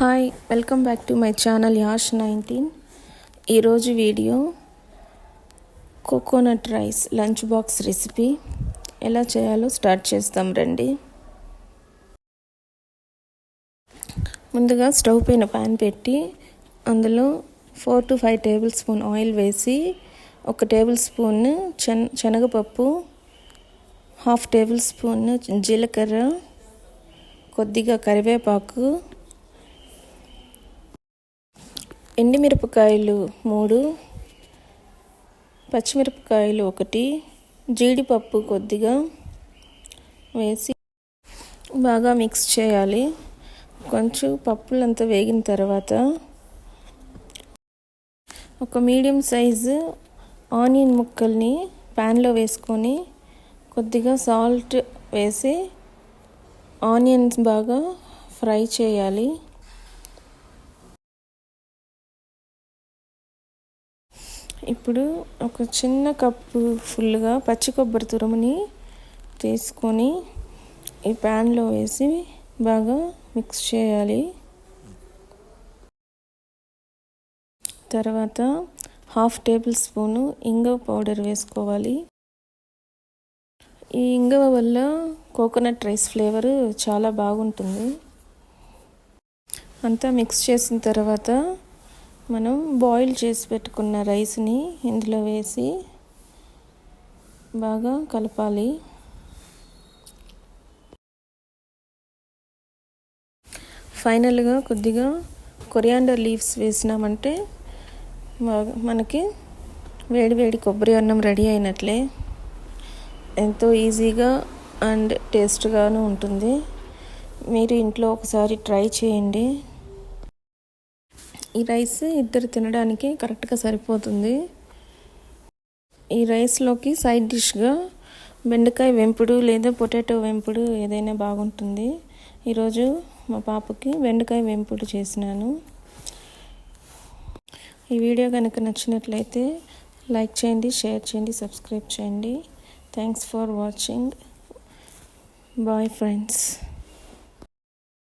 Hi welcome back to my channel Yash nineteen. ఈరోజు video coconut rice lunch box recipe. ఎలా చేయాలో start చేస్తాం రండి. ముందుగా స్టవ్ పైన ప్యాన్ పెట్టి అందులో four to five tablespoon oil వేసి ఒక టేబుల్ స్పూన్ చెన్ శనగపప్పు హాఫ్ టేబుల్ స్పూన్ జీలకర్ర కొద్దిగా కరివేపాకు ఎండుమిరపకాయలు మూడు పచ్చిమిరపకాయలు ఒకటి జీడిపప్పు కొద్దిగా వేసి బాగా మిక్స్ చేయాలి. కొంచెం పప్పులంతా వేగిన తర్వాత ఒక మీడియం సైజు ఆనియన్ ముక్కల్ని ప్యాన్లో వేసుకొని కొద్దిగా సాల్ట్ వేసి ఆనియన్స్ బాగా ఫ్రై చేయాలి. ఇప్పుడు ఒక చిన్న కప్పు ఫుల్గా పచ్చి కొబ్బరి తురుముని తీసుకొని ఈ ప్యాన్లో వేసి బాగా మిక్స్ చేయాలి. తర్వాత హాఫ్ టేబుల్ స్పూను ఇంగవ పౌడర్ వేసుకోవాలి. ఈ ఇంగవ వల్ల కోకోనట్ రైస్ ఫ్లేవర్ చాలా బాగుంటుంది. అంతా మిక్స్ చేసిన తర్వాత మనం బాయిల్ చేసి పెట్టుకున్న రైస్ని ఇందులో వేసి బాగా కలపాలి. ఫైనల్గా కొద్దిగా కొరియాండర్ లీవ్స్ వేసినామంటే మనకి వేడి వేడి కొబ్బరి అన్నం రెడీ అయినట్లే. ఎంతో ఈజీగా అండ్ టేస్ట్గాను ఉంటుంది. మీరు ఇంట్లో ఒకసారి ట్రై చేయండి. ఈ రైస్ ఇద్దరు తినడానికి కరెక్ట్గా సరిపోతుంది. ఈ రైస్లోకి సైడ్ డిష్గా బెండకాయ వెంపుడు లేదా పొటాటో వెంపుడు ఏదైనా బాగుంటుంది. ఈరోజు మా పాపకి బెండకాయ వెంపుడు చేసినాను. ఈ వీడియో కనుక నచ్చినట్లయితే లైక్ చేయండి షేర్ చేయండి సబ్స్క్రైబ్ చేయండి. Thanks for watching. Bye friends.